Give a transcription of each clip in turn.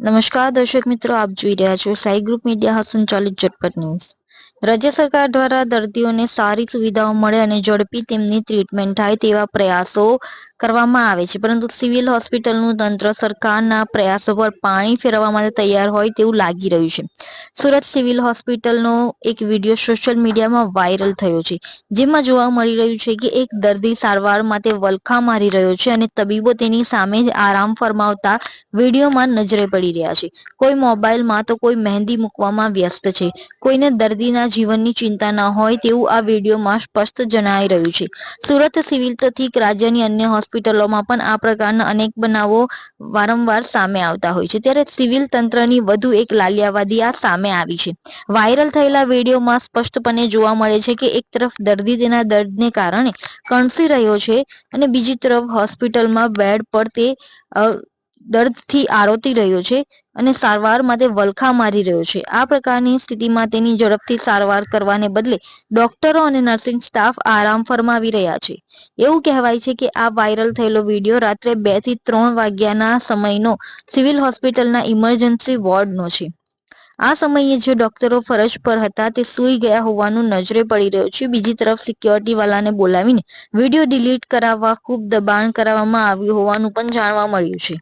નમસ્કાર, દર્શક મિત્રો, આપ જોઈ રહ્યા છો સાઈ ગ્રુપ મીડિયા સંચાલિત ઝટપટ ન્યૂઝ. રાજ્ય સરકાર દ્વારા દર્દીઓને સારી સુવિધાઓ મળે અને ઝડપી તેમની ટ્રીટમેન્ટ થાય તેવા પ્રયાસો કરવામાં આવે છે. પરંતુ સિવિલ હોસ્પિટલનું તંત્ર સરકારના પ્રયાસો પર પાણી ફેરવવા માટે તૈયાર હોય તેવું લાગી રહ્યું છે. સુરત સિવિલ હોસ્પિટલનો એક વીડિયો સોશિયલ મીડિયામાં વાયરલ થયો છે. જેમાં જોવા મળી રહ્યું છે કે એક દર્દી સારવાર માટે વલખા મારી રહ્યો છે અને તબીબો તેની સામે જ આરામ ફરમાવતા વિડીયોમાં નજરે પડી રહ્યા છે. કોઈ મોબાઈલમાં તો કોઈ મહેંદી મૂકવામાં વ્યસ્ત છે. કોઈને દર્દીના જીવનની ચિંતા ન હોય તેવું આ વિડીયોમાં સ્પષ્ટ જણાઈ રહ્યું છે. સુરત સિવિલ તો રાજ્યની અન્ય હોસ્પિટલોમાં પણ આ પ્રકારના અનેક બનાવો વારંવાર સામે આવતા હોય છે. ત્યારે સિવિલ તંત્રની વધુ એક લાલિયાવાદી આ સામે આવી છે. વાયરલ થયેલા વિડીયોમાં સ્પષ્ટપણે જોવા મળે છે કે એક તરફ દર્દી તેના દર્દને કારણે કણસી રહ્યો છે અને બીજી તરફ હોસ્પિટલમાં બેડ પર તે દર્દથી આરોતી રહ્યો છે અને સારવાર માટે વલખા મારી રહ્યો છે. આ પ્રકારની સ્થિતિમાં તેની ઝડપથી સારવાર કરવાને બદલે ડોક્ટરો અને નર્સિંગ સ્ટાફ આરામ ફરમાવી રહ્યા છે. એવું કહેવાય છે કે આ વાયરલ થયેલો વીડિયો રાત્રે બેથી ત્રણ વાગ્યાના સમયનો સિવિલ હોસ્પિટલના ઇમરજન્સી વોર્ડનો છે. આ સમયે જે ડોક્ટરો ફરજ પર હતા તે સૂઈ ગયા હોવાનું નજરે પડી રહ્યું છે. બીજી તરફ સિક્યોરિટી વાળાને બોલાવીને વીડિયો ડિલીટ કરાવવા, ખૂબ દબાણ કરાવવામાં આવ્યું હોવાનું પણ જાણવા મળ્યું છે.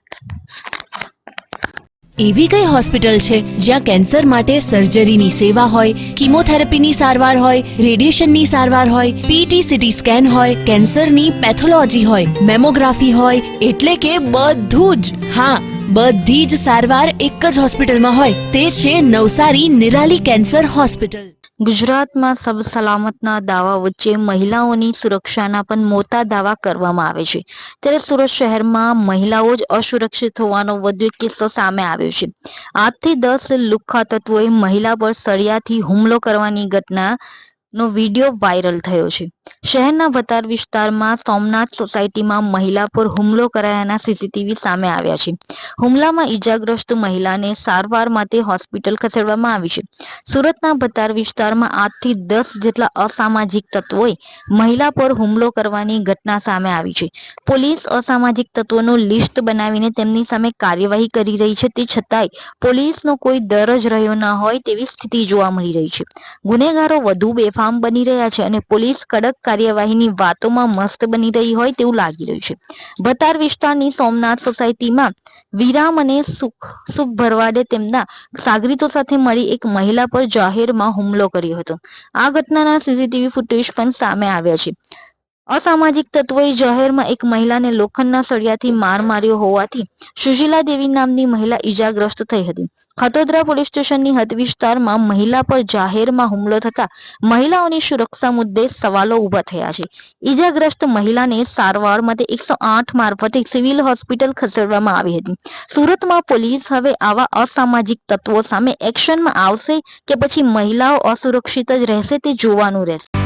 એવી કઈ હોસ્પિટલ છે જ્યાં કેન્સર માટે સર્જરીની સેવા હોય કિમોથેરાપીની સારવાર હોય રેડિયેશનની સારવાર હોય પીટી સીટી સ્કેન હોય કેન્સરની પેથોલોજી હોય મેમોગ્રાફી હોય, એટલે કે બધું જ. હા બધી જ સારવાર એક જ હોસ્પિટલમાં હોય. તે છે નવસારી નિરાલી કેન્સર હોસ્પિટલ. ગુજરાતમાં સબ સલામતના દાવા વચ્ચે મહિલાઓની સુરક્ષાના પણ મોટા દાવા કરવામાં આવે છે. ત્યારે સુરત શહેરમાં મહિલાઓ જ અસુરક્ષિત હોવાનો વધુ એક કિસ્સો સામે આવ્યો છે. આઠથી દસ લુખ્ખા તત્વોએ મહિલા પર સળિયાથી હુમલો કરવાની ઘટના નો વીડિયો વાયરલ થયો છે. શહેરના વતાર વિસ્તારમાં સોમનાથ સોસાયટીમાં મહિલા પર હુમલો કરાયાના સીસીટીવી સામે આવ્યા છે. હુમલામાં ઈજાગ્રસ્ત મહિલાને સારવાર માટે હોસ્પિટલ ખસેડવામાં આવી છે. સુરતના ભતાર વિસ્તારમાં આજથી દસ જેટલા અસામાજિક તત્વોએ મહિલા પર હુમલો કરવાની ઘટના સામે આવી છે. પોલીસ અસામાજિક તત્વોનું લિસ્ટ બનાવીને તેમની સામે કાર્યવાહી કરી રહી છે. તે છતાંય પોલીસનો કોઈ દર જ રહ્યો ન હોય તેવી સ્થિતિ જોવા મળી રહી છે. ગુનેગારો વધુ બેફામ બની રહ્યા છે અને પોલીસ કડક કાર્યવાહીની વાતોમાં મસ્ત બની રહી હોય તેવું લાગી રહ્યું છે. ભતાર વિસ્તારની સોમનાથ સોસાયટીમાં વિરામ અને સુખ સુખ ભરવાડે તેમના સાગરીતો સાથે મળી એક મહિલા પર જાહેરમાં હુમલો કર્યો હતો. આ ઘટનાના સીસીટીવી ફૂટેજ પણ સામે આવ્યા છે. અસામાજિક તત્વોએ જાહેરમાં એક મહિલાને લોખંડના સળિયાથી માર માર્યો હોવાથી સુશીલા દેવી નામની મહિલા ઈજાગ્રસ્ત થઈ હતી. ખતોદરા પોલીસ સ્ટેશનની હદ વિસ્તારમાં મહિલા પર જાહેરમાં હુમલો થતા મહિલાઓની સુરક્ષા મુદ્દે સવાલો ઊભા થયા છે. ઈજાગ્રસ્ત મહિલાને સારવાર માટે એકસો આઠ મારફતે સિવિલ હોસ્પિટલ ખસેડવામાં આવી હતી. સુરતમાં પોલીસ હવે આવા અસામાજિક તત્વો સામે એક્શનમાં આવશે કે પછી મહિલાઓ અસુરક્ષિત જ રહેશે તે જોવાનું રહેશે.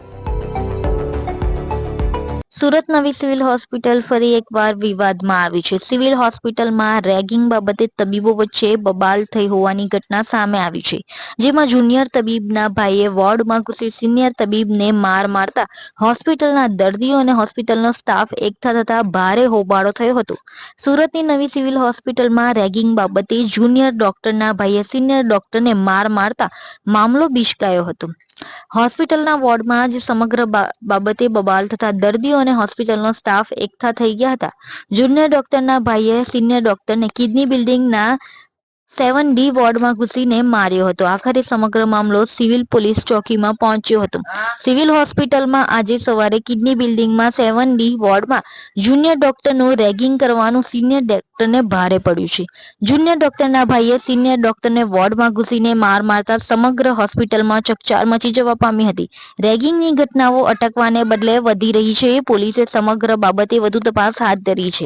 સુરત નવી સિવિલ હોસ્પિટલ ફરી એકવાર વિવાદમાં આવી છે. સિવિલ હોસ્પિટલમાં રેગિંગ બાબતે તબીબો વચ્ચે બબાલ થઈ હોવાની ઘટના સામે આવી છે. જેમાં જુનિયર તબીબના ભાઈએ વોર્ડમાં ઘૂસી સિનિયર તબીબને માર મારતા હોસ્પિટલના દર્દીઓ અને હોસ્પિટલનો સ્ટાફ એકઠા થતા ભારે હોબાળો થયો હતો. સુરતની નવી સિવિલ હોસ્પિટલમાં રેગિંગ બાબતે જુનિયર ડોક્ટરના ભાઈએ સિનિયર ડોક્ટરને માર મારતા મામલો બિશકાયો હતો. હોસ્પિટલના વોર્ડમાં જ સમગ્ર બાબતે બબાલ થતા દર્દીઓ અને હોસ્પિટલનો સ્ટાફ એકઠા થઈ ગયા હતા. જુનિયર ડોક્ટરના ભાઈએ સિનિયર ડોક્ટરને કિડની બિલ્ડિંગના સેવન ડી વોર્ડમાં ઘૂસીને માર્યો હતો. આખરે સમગ્ર મામલો સિવિલ પોલીસ ચોકીમાં પહોંચ્યો હતો. સિવિલ હોસ્પિટલમાં આજે સવારે કિડની બિલ્ડિંગમાં સેવન ડી વોર્ડમાં જુનિયર ડોક્ટરનું રેગિંગ કરવાનું સિનિયર ડોક્ટરને ભારે પડ્યું છે. જુનિયર ડોક્ટરના ભાઈએ સિનિયર ડોક્ટરને વોર્ડમાં ઘૂસીને માર મારતા સમગ્ર હોસ્પિટલમાં ચકચાર મચી જવા પામી હતી. રેગિંગની ઘટનાઓ અટકવાને બદલે વધી રહી છે. પોલીસે સમગ્ર બાબતે વધુ તપાસ હાથ ધરી છે.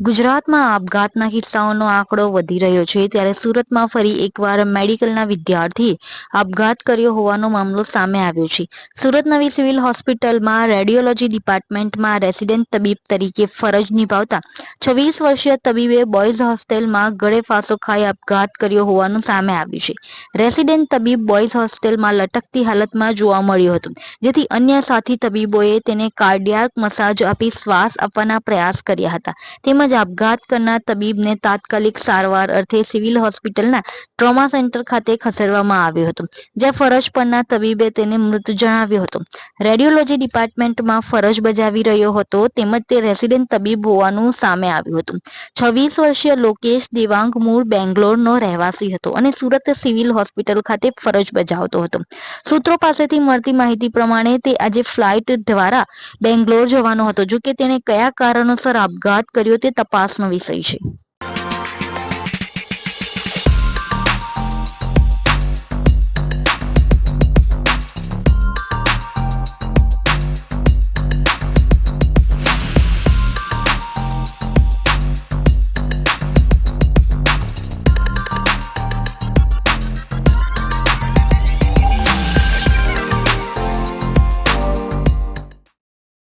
ગુજરાતમાં આપઘાતના કિસ્સાઓનો આંકડો વધી રહ્યો છે ત્યારે સુરતમાં ફરી એકવાર મેડિકલના વિદ્યાર્થીએ આપઘાત કર્યો હોવાનો મામલો સામે આવ્યો છે. સુરત નવી સિવિલ હોસ્પિટલમાં રેડિયોલોજી ડિપાર્ટમેન્ટમાં રેસિડેન્ટ તબીબ તરીકે ફરજ નિભાવતા છવ્વીસ વર્ષીય તબીબે બોયઝ હોસ્ટેલમાં ગળે ફાંસો ખાઈ આપઘાત કર્યો હોવાનું સામે આવ્યું છે. રેસિડેન્ટ તબીબ બોયઝ હોસ્ટેલમાં લટકતી હાલતમાં જોવા મળ્યું હતું. જેથી અન્ય સાથી તબીબોએ તેને કાર્ડિયાક મસાજ આપી શ્વાસ આપવાના પ્રયાસ કર્યા હતા. તેમજ આપઘાત કરનાર તબીબને તાત્કાલિક સારવાર અર્થે સિવિલ હોસ્પિટલના ટ્રોમા સેન્ટર ખાતે ખસેડવામાં આવ્યો હતો, જ્યાં ફરજ પરના તબીબે તેને મૃત જણાવ્યો હતો. રેડિયોલોજી ડિપાર્ટમેન્ટમાં ફરજ બજાવી રહ્યો હતો તેમજ તે રેસિડેન્ટ તબીબ હોવાનું સામે આવ્યું હતું. છવ્વીસ વર્ષીય લોકેશ દેવાંગ મૂળ બેંગ્લોરનો રહેવાસી હતો અને સુરત સિવિલ હોસ્પિટલ ખાતે ફરજ બજાવતો હતો. સૂત્રો પાસેથી મળતી માહિતી પ્રમાણે તે આજે ફ્લાઇટ દ્વારા બેંગ્લોર જવાનો હતો જો કે તેને કયા કારણોસર આપઘાત કર્યો તે તપાસનો વિષય છે.